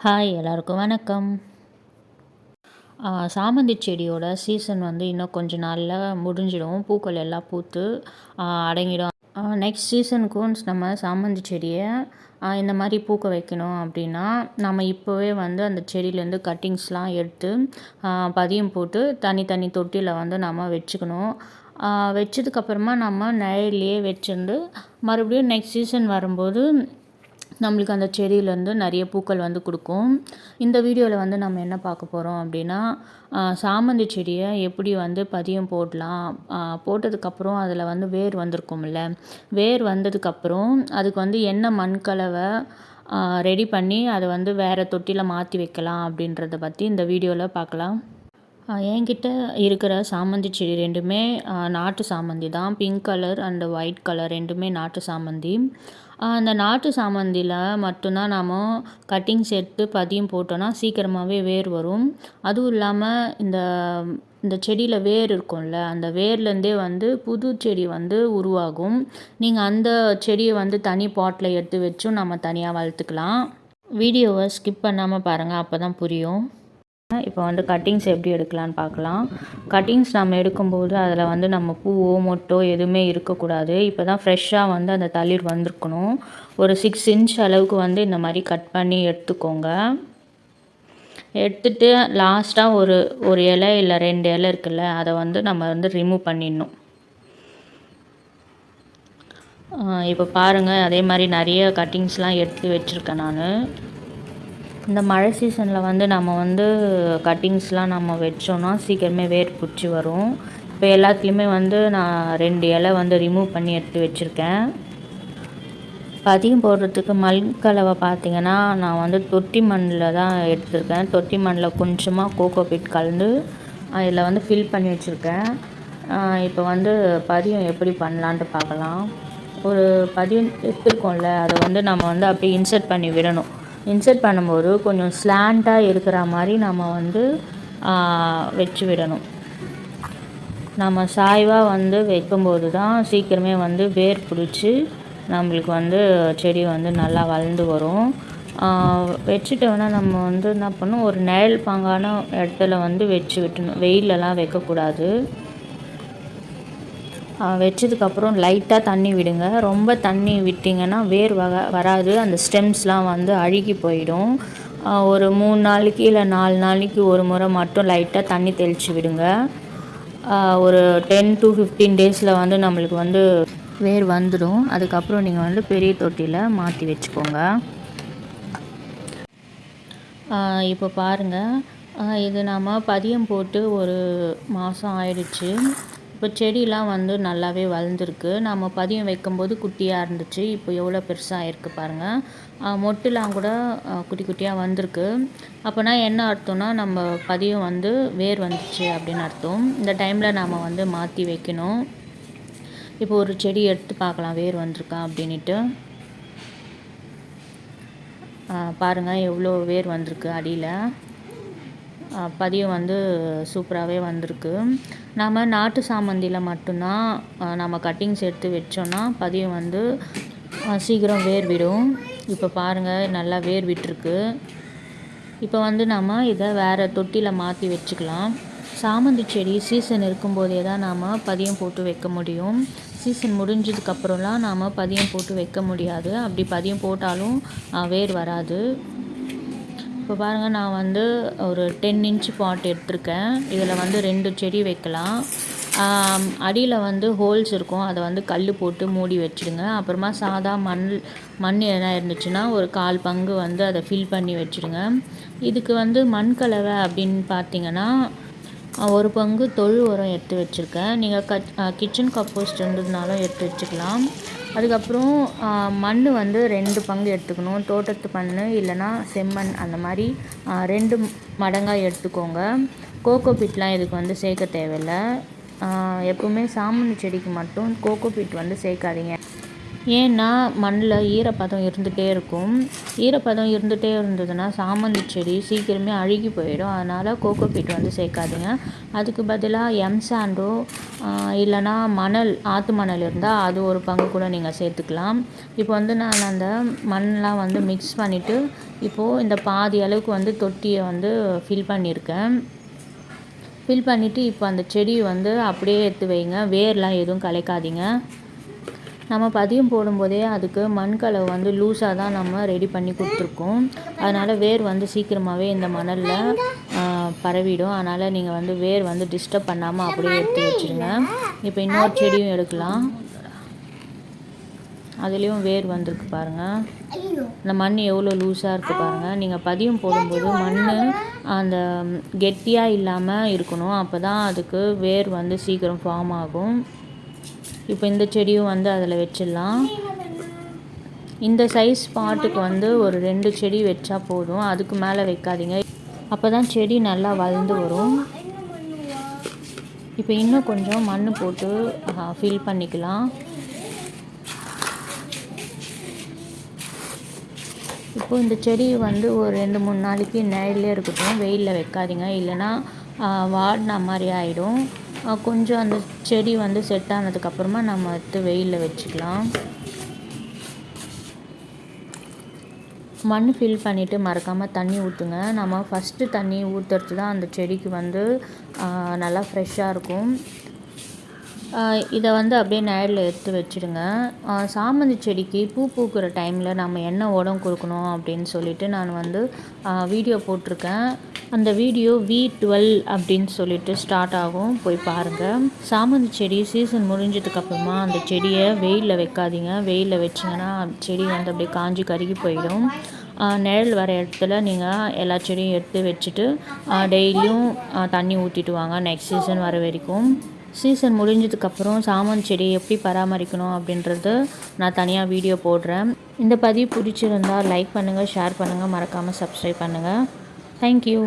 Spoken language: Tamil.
ஹாய் எல்லாருக்கும் வணக்கம். சாமந்தி செடியோட சீசன் வந்து இன்னும் கொஞ்ச நாளில் முடிஞ்சிடும். பூக்கள் எல்லாம் பூத்து அடங்கிடும். நெக்ஸ்ட் சீசனுக்கும் நம்ம சாமந்தி செடியை இந்த மாதிரி பூக்க வைக்கணும் அப்படின்னா நம்ம இப்போவே வந்து அந்த செடியிலேருந்து கட்டிங்ஸ்லாம் எடுத்து பதியம் போட்டு தனித்தனி தொட்டியில் வந்து நம்ம வச்சுக்கணும். வச்சதுக்கப்புறமா நம்ம நிழல்லையே வச்சுருந்து மறுபடியும் நெக்ஸ்ட் சீசன் வரும்போது நம்மளுக்கு அந்த செடியிலேருந்து நிறைய பூக்கள் வந்து கொடுக்கும். இந்த வீடியோவில் வந்து நம்ம என்ன பார்க்க போகிறோம் அப்படின்னா சாமந்தி செடியை எப்படி வந்து பதியம் போடலாம் போட்டதுக்கப்புறம் அதில் வந்து வேர் வந்திருக்கும்ல. வேர் வந்ததுக்கப்புறம் அதுக்கு வந்து என்ன மண் கலவை ரெடி பண்ணி அதை வந்து வேறு தொட்டியில் மாற்றி வைக்கலாம் அப்படின்றத பற்றி இந்த வீடியோவில் பார்க்கலாம். என்கிட்ட இருக்கிற சாமந்தி செடி ரெண்டுமே நாட்டு சாமந்தி தான். Pink colour and white colour ரெண்டுமே நாட்டு சாமந்தி. அந்த நாட்டு சாமந்தியில் மட்டும்தான் நாம் கட்டிங்ஸ் எடுத்து பதியம் போட்டோன்னா சீக்கிரமாகவே வேர் வரும். அதுவும் இல்லாமல் இந்த இந்த செடியில் வேர் இருக்கும்ல அந்த வேர்லேருந்தே வந்து புது செடி வந்து உருவாகும். நீங்கள் அந்த செடியை வந்து தனி பாட்டில் எடுத்து வச்சும் நம்ம தனியாக வளர்த்துக்கலாம். வீடியோவை ஸ்கிப் பண்ணாமல் பாருங்கள் அப்போ தான் புரியும். இப்போ வந்து கட்டிங்ஸ் எப்படி எடுக்கலான்னு பார்க்கலாம். கட்டிங்ஸ் நம்ம எடுக்கும்போது அதில் வந்து நம்ம பூவோ மொட்டோ எதுவுமே இருக்கக்கூடாது. இப்போ தான் ஃப்ரெஷ்ஷாக வந்து அந்த தளிர் வந்திருக்கணும். ஒரு சிக்ஸ் இன்ச் அளவுக்கு வந்து இந்த மாதிரி கட் பண்ணி எடுத்துக்கோங்க. எடுத்துட்டு லாஸ்ட்டாக ஒரு ஒரு இலை இல்லை ரெண்டு இலை இருக்குல்ல அதை வந்து நம்ம வந்து ரிமூவ் பண்ணிடணும். இப்போ பாருங்கள் அதே மாதிரி நிறைய கட்டிங்ஸ்லாம் எடுத்து வச்சுருக்கேன் நான். இந்த மழை சீசனில் வந்து நம்ம வந்து கட்டிங்ஸ்லாம் நம்ம வச்சோன்னா சீக்கிரமே வேர் பிடிச்சி வரும். இப்போ எல்லாத்துலேயுமே வந்து நான் ரெண்டு இலை வந்து ரிமூவ் பண்ணி எடுத்து வச்சுருக்கேன். பதியம் போடுறதுக்கு மல் கலவை பார்த்தீங்கன்னா நான் வந்து தொட்டி மண்ணில் தான் எடுத்திருக்கேன். தொட்டி மண்ணில் கொஞ்சமாக கோகோ பிட் கலந்து அதில் வந்து ஃபில் பண்ணி வச்சுருக்கேன். இப்போ வந்து பதியம் எப்படி பண்ணலான்ட்டு பார்க்கலாம் ஒரு பதியம் எடுத்துருக்கோம்ல அதை வந்து நம்ம வந்து அப்படியே இன்சர்ட் பண்ணி விடணும். இன்சர்ட் பண்ணும்போது கொஞ்சம் ஸ்லாண்டாக இருக்கிற மாதிரி நம்ம வந்து வச்சு விடணும் நம்ம சாய்வாக வந்து வைக்கும்போது தான் சீக்கிரமே வந்து வேர் பிடிச்சி நம்மளுக்கு வந்து செடி வந்து நல்லா வளர்ந்து வரும். வச்சுட்டோன்னா நம்ம வந்து என்ன பண்ணணும் ஒரு நிழல் பாங்கான இடத்துல வந்து வச்சு விட்டணும். வெயிலெலாம் வைக்கக்கூடாது. வச்சதுக்கப்புறம் லைட்டாக தண்ணி விடுங்க. ரொம்ப தண்ணி விட்டிங்கன்னா வேர் வக வராது. அந்த ஸ்டெம்ஸ்லாம் வந்து அழுகி போயிடும். ஒரு மூணு நாளைக்கு இல்லை நாலு நாளைக்கு ஒரு முறை மட்டும் லைட்டாக தண்ணி தெளித்து விடுங்க. ஒரு டென் டு ஃபிஃப்டீன் டேஸில் வந்து நம்மளுக்கு வந்து வேர் வந்துடும். அதுக்கப்புறம் நீங்கள் வந்து பெரிய தொட்டியில் மாற்றி வச்சுக்கோங்க. இப்போ பாருங்கள் இது நாம் பதியம் போட்டு ஒரு மாதம் ஆயிடுச்சு. இப்போ செடியெலாம் வந்து நல்லாவே வளர்ந்துருக்கு. நம்ம பதியம் வைக்கும்போது குட்டியாக இருந்துச்சு. இப்போ எவ்வளோ பெருசாக ஆயிருக்கு பாருங்கள் மொட்டுலாம் கூட குட்டி குட்டியாக வந்திருக்கு. அப்போனா என்ன அர்த்தம்னா நம்ம பதியம் வந்து வேர் வந்துச்சு அப்படின்னு அர்த்தம். இந்த டைமில் நாம் வந்து மாற்றி வைக்கணும். இப்போ ஒரு செடி எடுத்து பார்க்கலாம். வேர் வந்திருக்கா அப்படின்ட்டு பாருங்கள் எவ்வளோ வேர் வந்திருக்கு அடியில். பதியம் வந்து சூப்பராகவே வந்திருக்கு. நம்ம நாட்டு சாமந்தியில் மட்டும்தான் நம்ம கட்டிங்ஸ் எடுத்து வச்சோன்னா பதியம் வந்து சீக்கிரம் வேர் விடும் இப்போ பாருங்கள் நல்லா வேர் விட்டுருக்கு இப்போ வந்து நம்ம இதை வேறு தொட்டியில் மாற்றி வச்சுக்கலாம். சாமந்தி செடி சீசன் இருக்கும்போதே தான் நாம் பதியம் போட்டு வைக்க முடியும். சீசன் முடிஞ்சதுக்கப்புறம்லாம் நாம் பதியம் போட்டு வைக்க முடியாது. அப்படி பதியம் போட்டாலும் வேர் வராது. இப்போ பாருங்கள் நான் வந்து ஒரு டென் இன்ச் பாட் எடுத்திருக்கேன். இதில் வந்து ரெண்டு செடி வைக்கலாம். அடியில் வந்து ஹோல்ஸ் இருக்கும். அதை வந்து கல் போட்டு மூடி வச்சுடுங்க. அப்புறமா சாதா மண் மண் எதனா இருந்துச்சுன்னா ஒரு கால் பங்கு வந்து அதை ஃபில் பண்ணி வச்சிடுங்க. இதுக்கு வந்து மண் கலவை அப்படின்னு பார்த்தீங்கன்னா ஒரு பங்கு தொழு உரம் எடுத்து வச்சுருக்கேன். நீங்கள் கட் கிச்சன் கம்போஸ்ட் இருந்ததுனாலும் எடுத்து வச்சுக்கலாம். அதுக்கப்புறம் மண் வந்து ரெண்டு பங்கு எடுத்துக்கணும். தோட்டத்து மண் இல்லைன்னா செம்மண் அந்த மாதிரி ரெண்டு மடங்காக எடுத்துக்கோங்க. கோகோ பிட்லாம் இதுக்கு வந்து சேர்க்க தேவையில்ல. எப்போவுமே எப்பவுமே சாமந்தி செடிக்கு மட்டும் கோகோ பிட் வந்து சேர்க்காதீங்க. ஏன்னா மண்ணில் ஈரப்பதம் இருந்துகிட்டே இருக்கும். ஈரப்பதம் இருந்துகிட்டே இருந்ததுன்னா சாமந்தி செடி சீக்கிரமே அழுகி போயிடும். அதனால் கோகோ பீட் வந்து சேர்க்காதீங்க. அதுக்கு பதிலாக எம் சாண்டோ இல்லைனா மணல் ஆற்று மணல் இருந்தால் அது ஒரு பங்கு கூட நீங்கள் சேர்த்துக்கலாம். இப்போ வந்து நான் அந்த மண்ணெலாம் வந்து மிக்ஸ் பண்ணிவிட்டு இப்போது இந்த பாதி அளவுக்கு வந்து தொட்டியை வந்து ஃபில் பண்ணியிருக்கேன். ஃபில் பண்ணிவிட்டு இப்போ அந்த செடியை வந்து அப்படியே எடுத்து வைங்க. வேர்லாம் எதுவும் கலைக்காதீங்க. நம்ம பதியம் போடும்போதே அதுக்கு மண்கலவை வந்து லூஸாக தான் நம்ம ரெடி பண்ணி கொடுத்துருக்கோம். அதனால் வேர் வந்து சீக்கிரமாகவே இந்த மணலில் பரவிடும். அதனால் நீங்கள் வந்து வேர் வந்து டிஸ்டர்ப் பண்ணாமல் அப்படியே எடுத்து வச்சுருங்க. இப்போ இன்னொரு செடியும் எடுக்கலாம். அதுலேயும் வேர் வந்திருக்கு பாருங்கள் இந்த மண் எவ்வளோ லூஸாக இருக்குது பாருங்கள் நீங்கள் பதியம் போடும்போது மண் அந்த கெட்டியாக இல்லாமல் இருக்கணும். அப்போ தான் அதுக்கு வேர் வந்து சீக்கிரம் ஃபார்ம் ஆகும். இப்போ இந்த செடியும் வந்து அதில் வச்சிடலாம். இந்த சைஸ் பாட்டுக்கு வந்து ஒரு ரெண்டு செடி வச்சா போதும். அதுக்கு மேலே வைக்காதீங்க. அப்போ தான் செடி நல்லா வளர்ந்து வரும். இப்போ இன்னும் கொஞ்சம் மண் போட்டு ஃபில் பண்ணிக்கலாம். இப்போது இந்த செடி வந்து ஒரு ரெண்டு மூணு நாளைக்கு நிழல்லே இருக்கட்டும். வெயிலில் வைக்காதீங்க. இல்லைன்னா வாடின மாதிரி ஆகிடும் கொஞ்சம் அந்த செடி வந்து செட் ஆனதுக்கப்புறமா நம்ம எடுத்து வெயிலில் வச்சுக்கலாம். மண் ஃபில் பண்ணிவிட்டு மறக்காமல் தண்ணி ஊற்றுங்க நம்ம ஃபஸ்ட்டு தண்ணி ஊற்றுறது தான் அந்த செடிக்கு வந்து நல்லா ஃப்ரெஷ்ஷாக இருக்கும். இதை வந்து அப்படியே நேரில் எடுத்து வச்சுடுங்க. சாமந்தி செடிக்கு பூ பூக்கிற டைமில் நம்ம என்ன உரம் கொடுக்கணும் அப்படின்னு சொல்லிட்டு நான் வந்து வீடியோ போட்டிருக்கேன். அந்த வீடியோ வி டுவெல் அப்படின்னு சொல்லிட்டு ஸ்டார்ட் ஆகும். போய் பாருங்கள் சாமந்தி செடி சீசன் முடிஞ்சதுக்கப்புறமா அந்த செடியை வெயிலில் வைக்காதீங்க. வெயிலில் வச்சிங்கன்னா செடி வந்து அப்படியே காஞ்சி கருகி போயிடும். நிழல் வர இடத்துல நீங்கள் எல்லா செடியும் எடுத்து வச்சுட்டு டெய்லியும் தண்ணி ஊற்றிட்டு வாங்க. நெக்ஸ்ட் சீசன் வர வரைக்கும். சீசன் முடிஞ்சதுக்கப்புறம் சாமந்தி செடியை எப்படி பராமரிக்கணும் அப்படின்றது நான் தனியாக வீடியோ போடுறேன். இந்த பதிவு பிடிச்சிருந்தால் லைக் பண்ணுங்கள் ஷேர் பண்ணுங்கள் மறக்காமல் சப்ஸ்கிரைப் பண்ணுங்கள் থ্যাংক ইউ